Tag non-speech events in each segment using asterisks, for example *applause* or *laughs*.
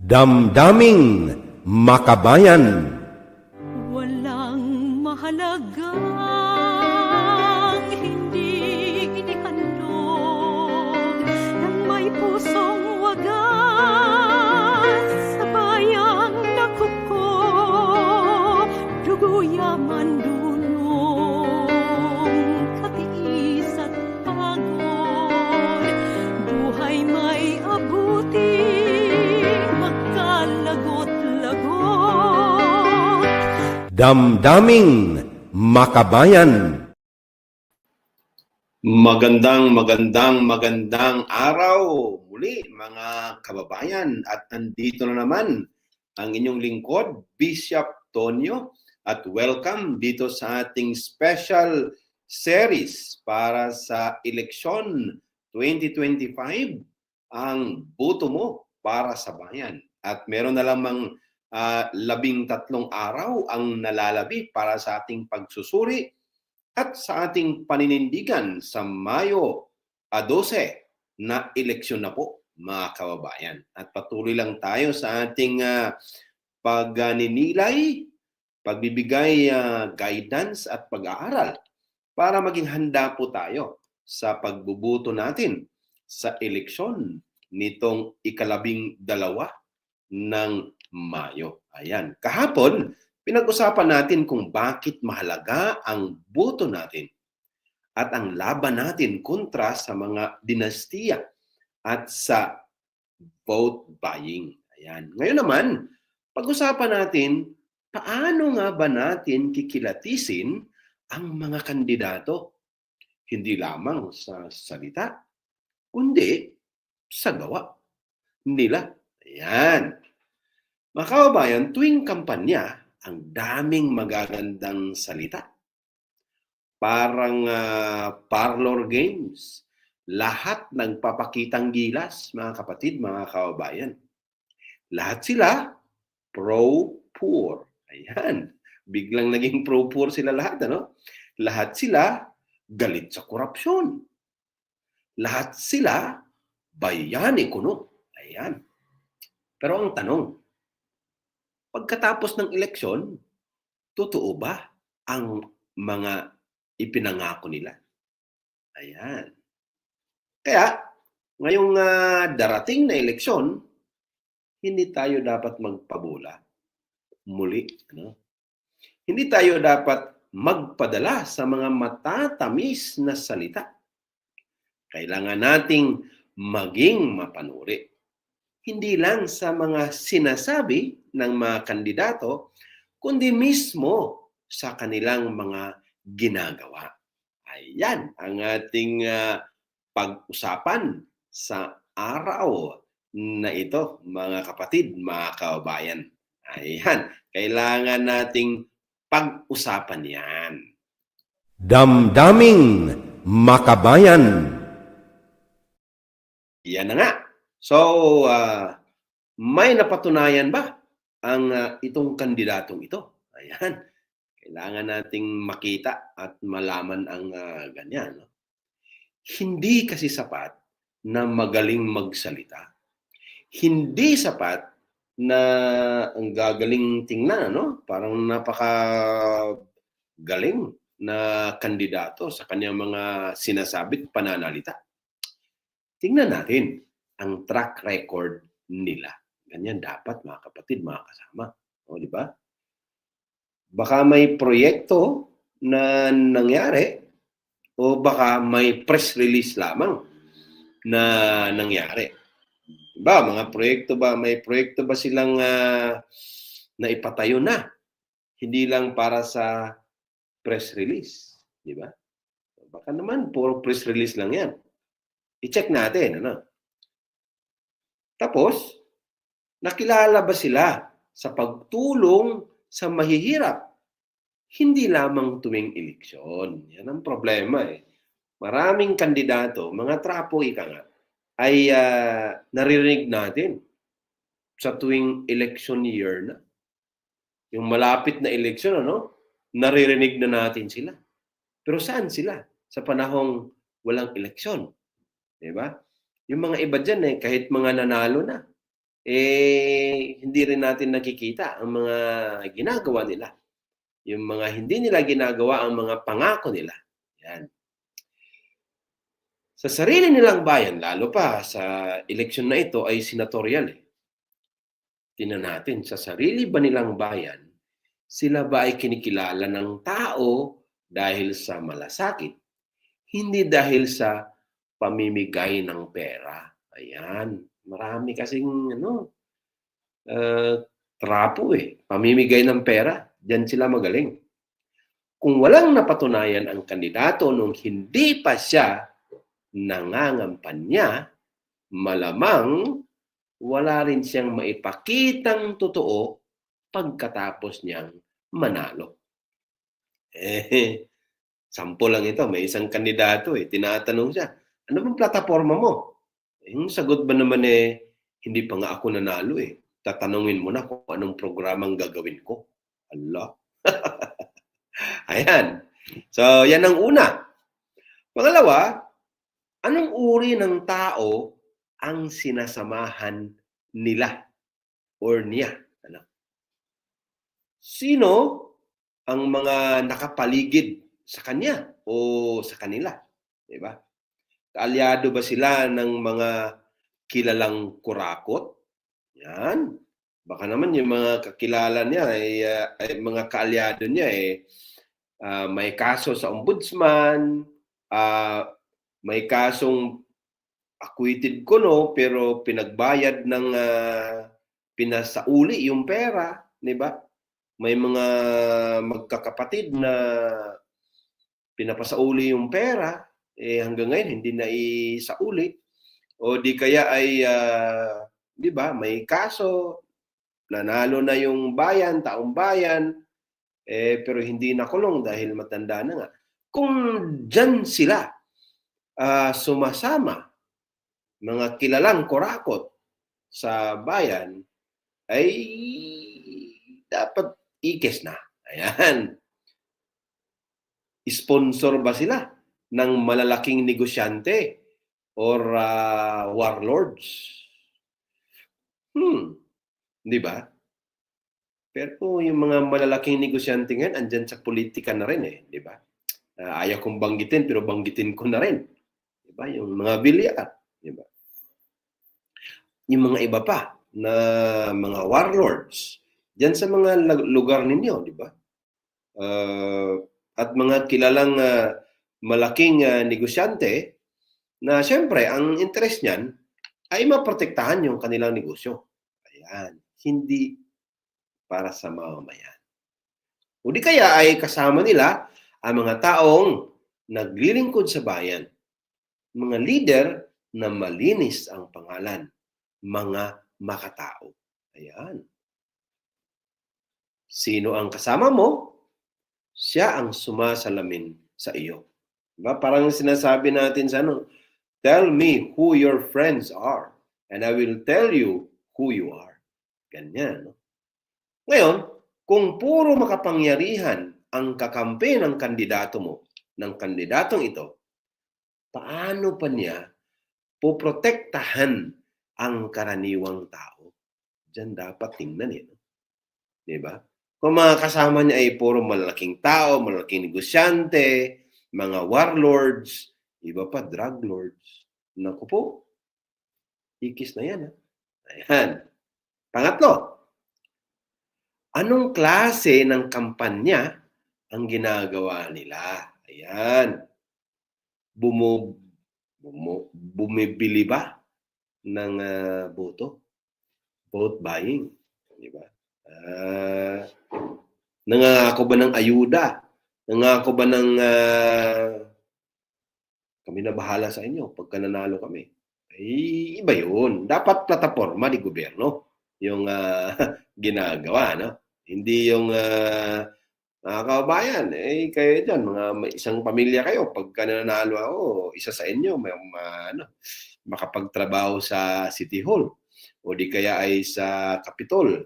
Damdaming Makabayan. Walang mahalagang Damdaming Makabayan. Magandang, magandang, magandang araw muli mga kababayan. At andito na naman ang inyong lingkod, Bishop Tonyo. At welcome dito sa ating special series para sa eleksyon 2025 ang boto mo para sa bayan. At meron na lamang ah, labing tatlong araw ang nalalabi para sa ating pagsusuri at sa ating paninindigan sa Mayo a 12 na eleksyon na po mga kababayan. At patuloy lang tayo sa ating uh, pagninilay, pagbibigay ah, guidance at pag-aaral para maging handa po tayo sa pagbubuto natin sa eleksyon nitong ikalabing dalawa ng Mayo. Ayan. Kahapon, pinag-usapan natin kung bakit mahalaga ang boto natin at ang laban natin kontra sa mga dinastiya at sa vote buying. Ayan. Ngayon naman, pag-usapan natin paano nga ba natin kikilatisin ang mga kandidato hindi lamang sa salita, kundi sa gawa nila. Ayan. Mga kababayan, tuwing kampanya, ang daming magagandang salita. Parang ah, parlor games. Lahat nagpapakitang gilas, mga kapatid, mga kababayan. Lahat sila pro-poor. Ayan. Biglang naging pro-poor sila lahat, ano? Lahat sila galit sa korupsyon. Lahat sila bayani kuno. Ayan. Pero ang tanong, pagkatapos ng eleksyon, totoo ba ang mga ipinangako nila? Ayan. Kaya, ngayong ah, darating na eleksyon, hindi tayo dapat magpabula. Muli, ano? Hindi tayo dapat magpadala sa mga matatamis na salita. Kailangan nating maging mapanuri hindi lang sa mga sinasabi ng mga kandidato, kundi mismo sa kanilang mga ginagawa. Ayan ang ating ah, pag-usapan sa araw na ito, mga kapatid, mga kababayan. Ayan, kailangan nating pag-usapan yan. Damdaming Makabayan Yan na nga. So, ah, may napatunayan ba ang ah, itong kandidatong ito? Ayan. Kailangan nating makita at malaman ang ah, ganyan. No? Hindi kasi sapat na magaling magsalita. Hindi sapat na ang gagaling tingnan, no? Parang napaka galing na kandidato sa kanyang mga sinasabi at pananalita. Tingnan natin ang track record nila. Ganyan dapat mga kapatid, mga kasama. O, di ba? Baka may proyekto na nangyari o baka may press release lamang na nangyari. Diba? Mga proyekto ba, may proyekto ba silang ah, na ipatayo na? Hindi lang para sa press release. Di ba? Baka naman, puro press release lang yan. I-check natin, ano? Tapos, nakilala ba sila sa pagtulong sa mahihirap? Hindi lamang tuwing eleksyon. Yan ang problema eh. Maraming kandidato, mga trapo ika nga, ay ah, naririnig natin sa tuwing election year na. Yung malapit na eleksyon, ano? Naririnig na natin sila. Pero saan sila? Sa panahong walang eleksyon. Di ba? Yung mga iba dyan eh, kahit mga nanalo na, eh hindi rin natin nakikita ang mga ginagawa nila. Yung mga hindi nila ginagawa ang mga pangako nila. Yan. Sa sarili nilang bayan, lalo pa sa eleksyon na ito ay senatorial eh. Tingnan natin, sa sarili ba nilang bayan, sila ba ay kinikilala ng tao dahil sa malasakit? Hindi dahil sa pamimigay ng pera. Ayan. Marami kasing ano, uh, trapo eh. Pamimigay ng pera. Diyan sila magaling. Kung walang napatunayan ang kandidato nung hindi pa siya nangangampanya, malamang wala rin siyang maipakitang totoo pagkatapos niyang manalo. Eh, *laughs* sampo lang ito. May isang kandidato eh. Tinatanong siya, ano bang plataforma mo? Eh, Yung sagot ba naman eh, hindi pa nga ako nanalo eh. Tatanungin mo na kung anong programang gagawin ko. Allah. *laughs* Ayan. So, yan ang una. Pangalawa, anong uri ng tao ang sinasamahan nila or niya? Ano? Sino ang mga nakapaligid sa kanya o sa kanila? Di ba? Kaalyado ba sila ng mga kilalang kurakot? Yan. Baka naman yung mga kakilala niya ay, uh, ay mga kaalyado niya eh uh, may kaso sa ombudsman, uh, may kasong acquitted ko no pero pinagbayad ng uh, pinasauli yung pera, 'di ba? May mga magkakapatid na pinapasauli yung pera eh hanggang ngayon hindi na isauli. O di kaya ay uh, 'di ba may kaso nanalo na yung bayan taong bayan. Eh pero hindi nakulong dahil matanda na nga. Kung diyan sila uh, sumasama mga kilalang kurakot sa bayan ay dapat ikes na. Ayan. Sponsor ba sila ng malalaking negosyante or uh, warlords? Hmm, di ba? Pero yung mga malalaking negosyante ngayon, andyan sa politika na rin eh, di ba? Uh, ayaw kong banggitin, pero banggitin ko na rin. Di ba? Yung mga bilyar, di ba? Yung mga iba pa na mga warlords, dyan sa mga lugar ninyo, di ba? Uh, at mga kilalang uh, malaking uh, negosyante na siyempre ang interest niyan ay maprotektahan yung kanilang negosyo. Ayan. Hindi para sa mamamayan. O di kaya ay kasama nila ang mga taong naglilingkod sa bayan. Mga leader na malinis ang pangalan. Mga makatao. Ayan. Sino ang kasama mo? Siya ang sumasalamin sa iyo. Diba? Parang sinasabi natin sa ano, Tell me who your friends are, and I will tell you who you are. Ganyan. No? Ngayon, kung puro makapangyarihan ang kakampi ng kandidato mo, ng kandidatong ito, paano pa niya poprotektahan ang karaniwang tao? Diyan dapat tingnan eh. No? Diba? Kung mga kasama niya ay puro malalaking tao, malalaking negosyante, mga warlords, iba pa drug lords. Naku po, ikis na yan. Ha? Ayan. Pangatlo, anong klase ng kampanya ang ginagawa nila? Ayan. Bumo, bumo, bumibili ba ng uh, boto? Vote buying. Di ba? Uh, nangangako ba ng ayuda? Nangako ba ng uh, kami na bahala sa inyo pagka nanalo kami? Ay, iba yun. Dapat plataforma ni gobyerno yung uh, *laughs* ginagawa. No? Hindi yung uh, mga kabayan, eh kayo dyan, mga isang pamilya kayo, pagka nanalo ako, isa sa inyo, may uh, ano, makapagtrabaho sa City Hall o di kaya ay sa Capitol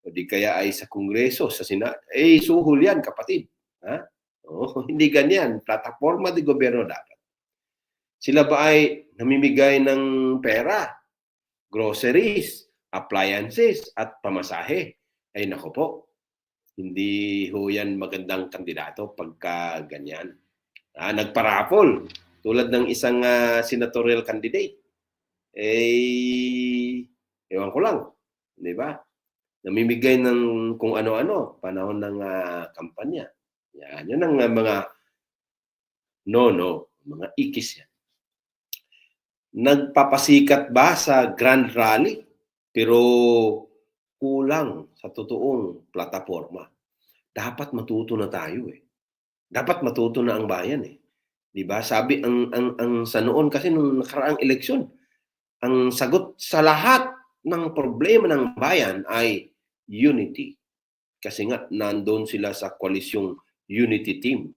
o di kaya ay sa Kongreso, sa Senado. Eh, suhol yan, kapatid. Ha? Oh, *laughs* hindi ganyan. Plataforma de gobyerno dapat. Sila ba ay namimigay ng pera, groceries, appliances at pamasahe. Ay nako po, hindi ho yan magandang kandidato pagka ganyan. Ah, nagparapol tulad ng isang ah, senatorial candidate. Eh, ewan ko lang, di ba? Namimigay ng kung ano-ano panahon ng ah, kampanya. Yan, yan ang ah, mga no-no, mga ikis yan. Nagpapasikat ba sa Grand Rally? Pero kulang sa totoong plataforma. Dapat matuto na tayo eh. Dapat matuto na ang bayan eh. 'Di ba? Sabi ang ang ang sa noon kasi nung nakaraang eleksyon, ang sagot sa lahat ng problema ng bayan ay unity. Kasi nga nandoon sila sa koalisyong unity team.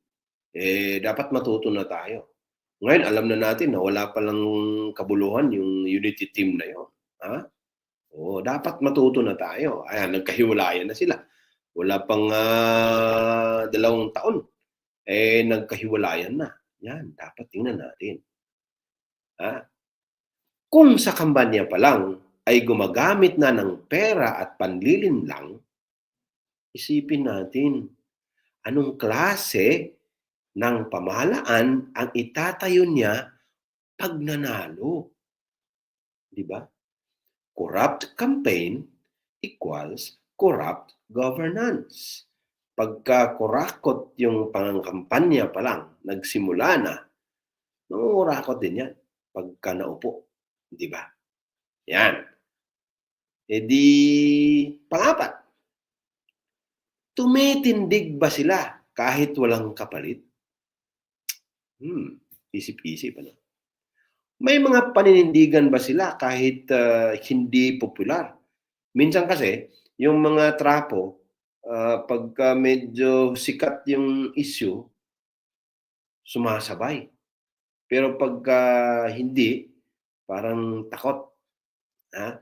Eh dapat matuto na tayo. Ngayon alam na natin na wala pa lang kabuluhan yung unity team na 'yon. Ha? Oo, dapat matuto na tayo. Ayan, nagkahiwalayan na sila. Wala pang ah, dalawang taon. Eh, nagkahiwalayan na. Yan, dapat tingnan natin. Ha? Kung sa kampanya pa lang ay gumagamit na ng pera at panlilin lang, isipin natin, anong klase ng pamahalaan ang itatayo niya pag nanalo? Di ba? corrupt campaign equals corrupt governance. Pagka kurakot yung pangkampanya pa lang, nagsimula na, nangurakot din yan pagka naupo. Di ba? Yan. E di, pangapat, tumitindig ba sila kahit walang kapalit? Hmm, isip-isip ano? May mga paninindigan ba sila kahit ah, hindi popular? Minsan kasi, yung mga trapo, ah, pagka medyo sikat yung issue, sumasabay. Pero pagka hindi, parang takot. Ha?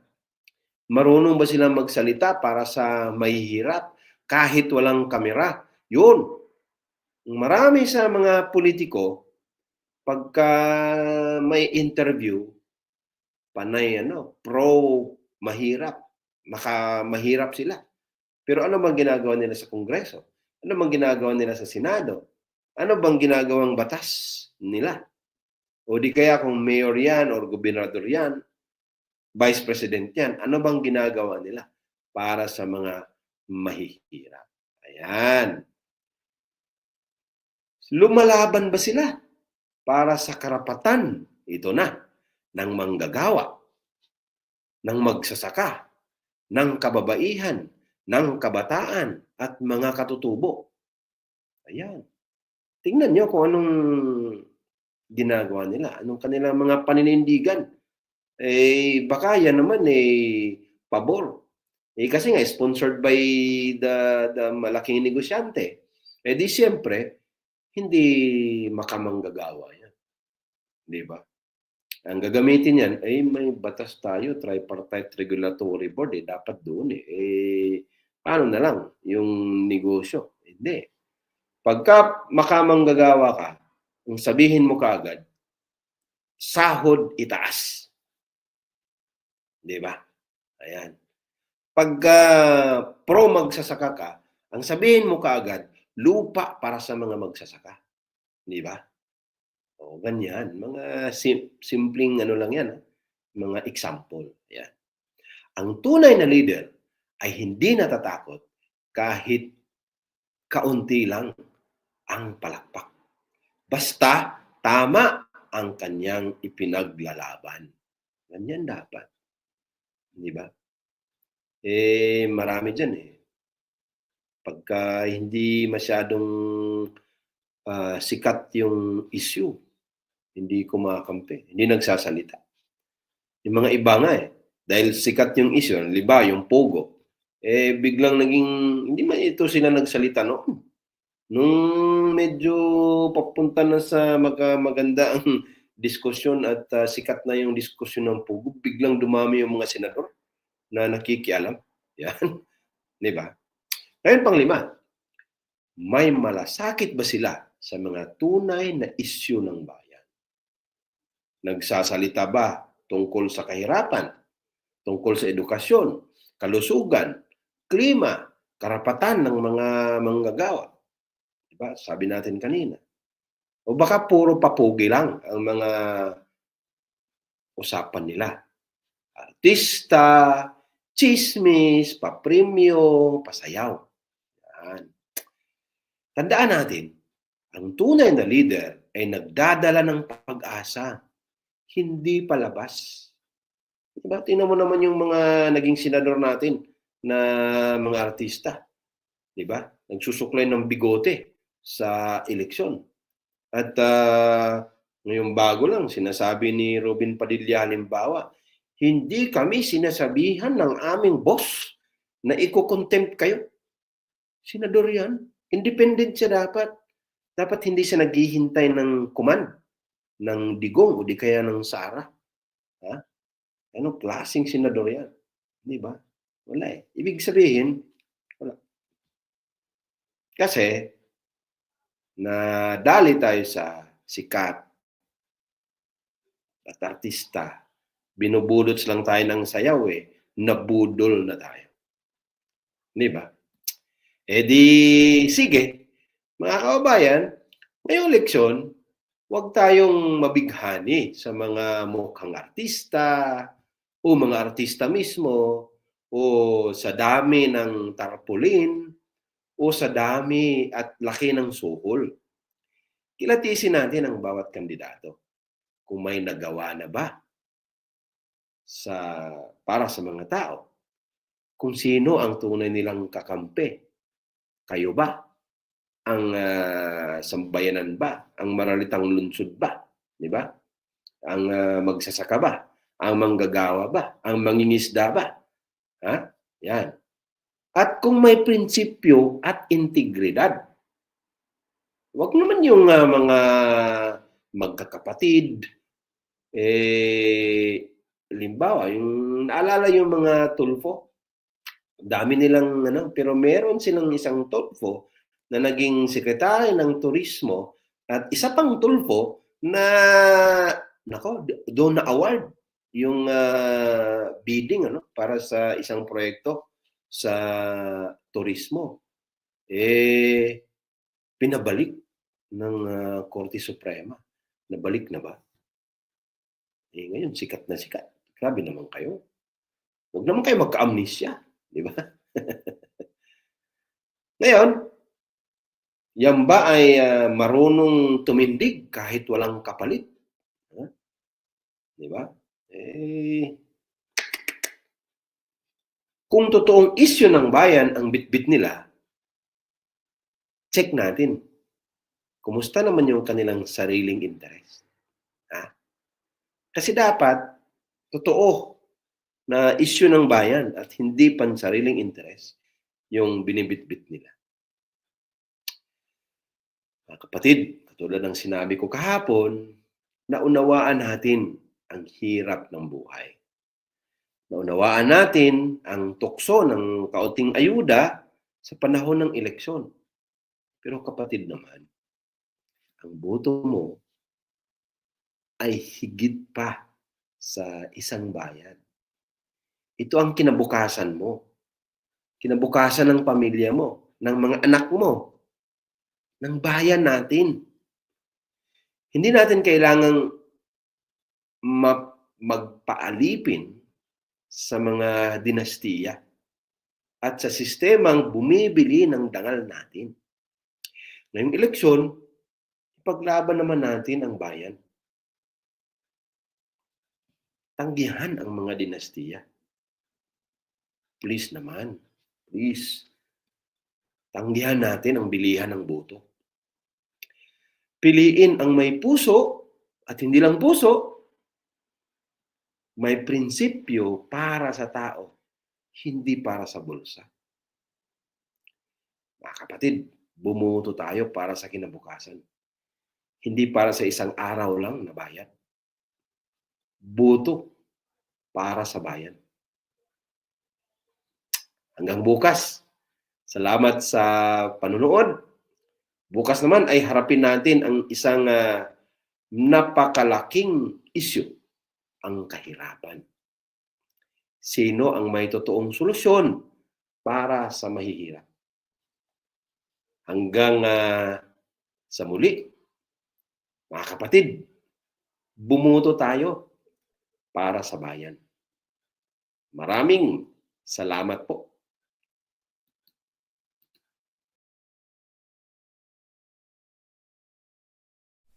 Marunong ba sila magsalita para sa mahihirap kahit walang kamera? Yun. Marami sa mga politiko, pagka may interview, panay ano, pro mahirap, maka mahirap sila. Pero ano bang ginagawa nila sa Kongreso? Ano bang ginagawa nila sa Senado? Ano bang ginagawang batas nila? O di kaya kung mayor yan or gobernador yan, vice president yan, ano bang ginagawa nila para sa mga mahihirap? Ayan. Lumalaban ba sila para sa karapatan? Ito na, ng manggagawa, ng magsasaka, ng kababaihan, ng kabataan, at mga katutubo. Ayan. Tingnan nyo kung anong ginagawa nila, anong kanilang mga paninindigan. Eh, baka yan naman eh, pabor. Eh, kasi nga, sponsored by the, the malaking negosyante. Eh di siyempre, hindi makamanggagawa yan. Di ba? Ang gagamitin yan, ay may batas tayo, tripartite regulatory board, eh, dapat doon eh. eh. Paano na lang yung negosyo? Hindi. Pagka makamanggagawa ka, kung sabihin mo kaagad, sahod itaas. Di ba? Ayan. Pagka pro magsasaka ka, ang sabihin mo kaagad, lupa para sa mga magsasaka. Di ba? O, ganyan. Mga sim- simpleng ano lang yan. ah. Mga example. Yan. Ang tunay na leader ay hindi natatakot kahit kaunti lang ang palakpak. Basta tama ang kanyang ipinaglalaban. Ganyan dapat. Di ba? Eh, marami dyan eh. Pagka hindi masyadong ah, sikat yung issue, hindi kumakampi, hindi nagsasalita. Yung mga iba nga eh, dahil sikat yung issue, liba, yung pogo, eh biglang naging, hindi man ito sila nagsalita noon. Nung medyo papunta na sa maga, maganda ang diskusyon at ah, sikat na yung diskusyon ng pogo, biglang dumami yung mga senador na nakikialam. Yan. *laughs* Di ba? Ngayon pang lima, may malasakit ba sila sa mga tunay na isyu ng bayan? Nagsasalita ba tungkol sa kahirapan, tungkol sa edukasyon, kalusugan, klima, karapatan ng mga manggagawa. Diba? Sabi natin kanina. O baka puro papugi lang ang mga usapan nila. Artista, chismis, papremyo, pasayaw. Yan. Tandaan natin, ang tunay na leader ay nagdadala ng pag-asa, hindi palabas. Diba? Tingnan mo naman yung mga naging senador natin na mga artista. Diba? Nagsusuklay ng bigote sa eleksyon. At ah, ngayong bago lang, sinasabi ni Robin Padilla halimbawa, hindi kami sinasabihan ng aming boss na iko-contempt kayo. Senador yan. Independent siya dapat. Dapat hindi siya naghihintay ng command, ng digong o di kaya ng sara. Ha? Anong klaseng senador yan? Di ba? Wala eh. Ibig sabihin, wala. Kasi, na dali tayo sa sikat at artista, binubulot lang tayo ng sayaw eh, nabudol na tayo. Di ba? Eh di, sige, mga kababayan, ngayong leksyon, huwag tayong mabighani sa mga mukhang artista o mga artista mismo o sa dami ng tarpaulin o sa dami at laki ng suhol. Kilatisin natin ang bawat kandidato. Kung may nagawa na ba sa para sa mga tao. Kung sino ang tunay nilang kakampi. Kayo ba? Ang ah, sambayanan ba? Ang maralitang lunsod ba? Di ba? Ang ah, magsasaka ba? Ang manggagawa ba? Ang mangingisda ba? Ha? Yan. At kung may prinsipyo at integridad. Huwag naman yung ah, mga magkakapatid, eh, limbawa, yung naalala yung mga tulfo, dami nilang ano, pero meron silang isang tulfo na naging sekretary ng turismo at isa pang tulfo na nako doon na award yung ah, bidding ano para sa isang proyekto sa turismo. Eh pinabalik ng ah, Korte Suprema. Nabalik na ba? Eh ngayon sikat na sikat grabe naman kayo huwag naman kayo magka-amnesia di ba *laughs* ngayon yan ba ay ah, marunong tumindig kahit walang kapalit Ha? di ba eh kung totoong isyu ng bayan ang bitbit nila, check natin. Kumusta naman yung kanilang sariling interest? Ha? Kasi dapat, totoo na isyu ng bayan at hindi pan sariling interest yung binibitbit nila. Mga kapatid, katulad ng sinabi ko kahapon, naunawaan natin ang hirap ng buhay. Naunawaan natin ang tukso ng kaunting ayuda sa panahon ng eleksyon. Pero kapatid naman, ang boto mo ay higit pa sa isang bayan. Ito ang kinabukasan mo. Kinabukasan ng pamilya mo, ng mga anak mo, ng bayan natin. Hindi natin kailangang ma- magpaalipin sa mga dinastiya at sa sistemang bumibili ng dangal natin. Ngayong eleksyon, ipaglaban naman natin ang bayan. Tanggihan ang mga dinastiya. Please naman, please. Tanggihan natin ang bilihan ng boto. Piliin ang may puso at hindi lang puso, may prinsipyo para sa tao, hindi para sa bulsa. Mga kapatid, bumuto tayo para sa kinabukasan. Hindi para sa isang araw lang na bayad. Buto para sa bayan. Hanggang bukas. Salamat sa panunood. Bukas naman ay harapin natin ang isang uh, napakalaking issue, ang kahirapan. Sino ang may totoong solusyon para sa mahihirap? Hanggang uh, sa muli, mga kapatid, bumuto tayo para sa bayan. Maraming salamat po.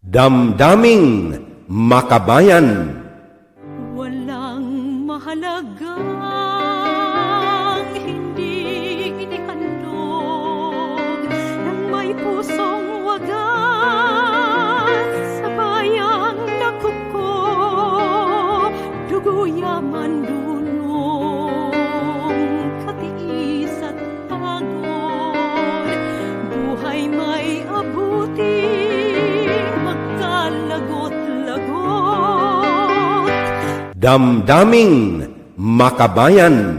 Damdaming Makabayan Walang mahalaga Damdaming Makabayan.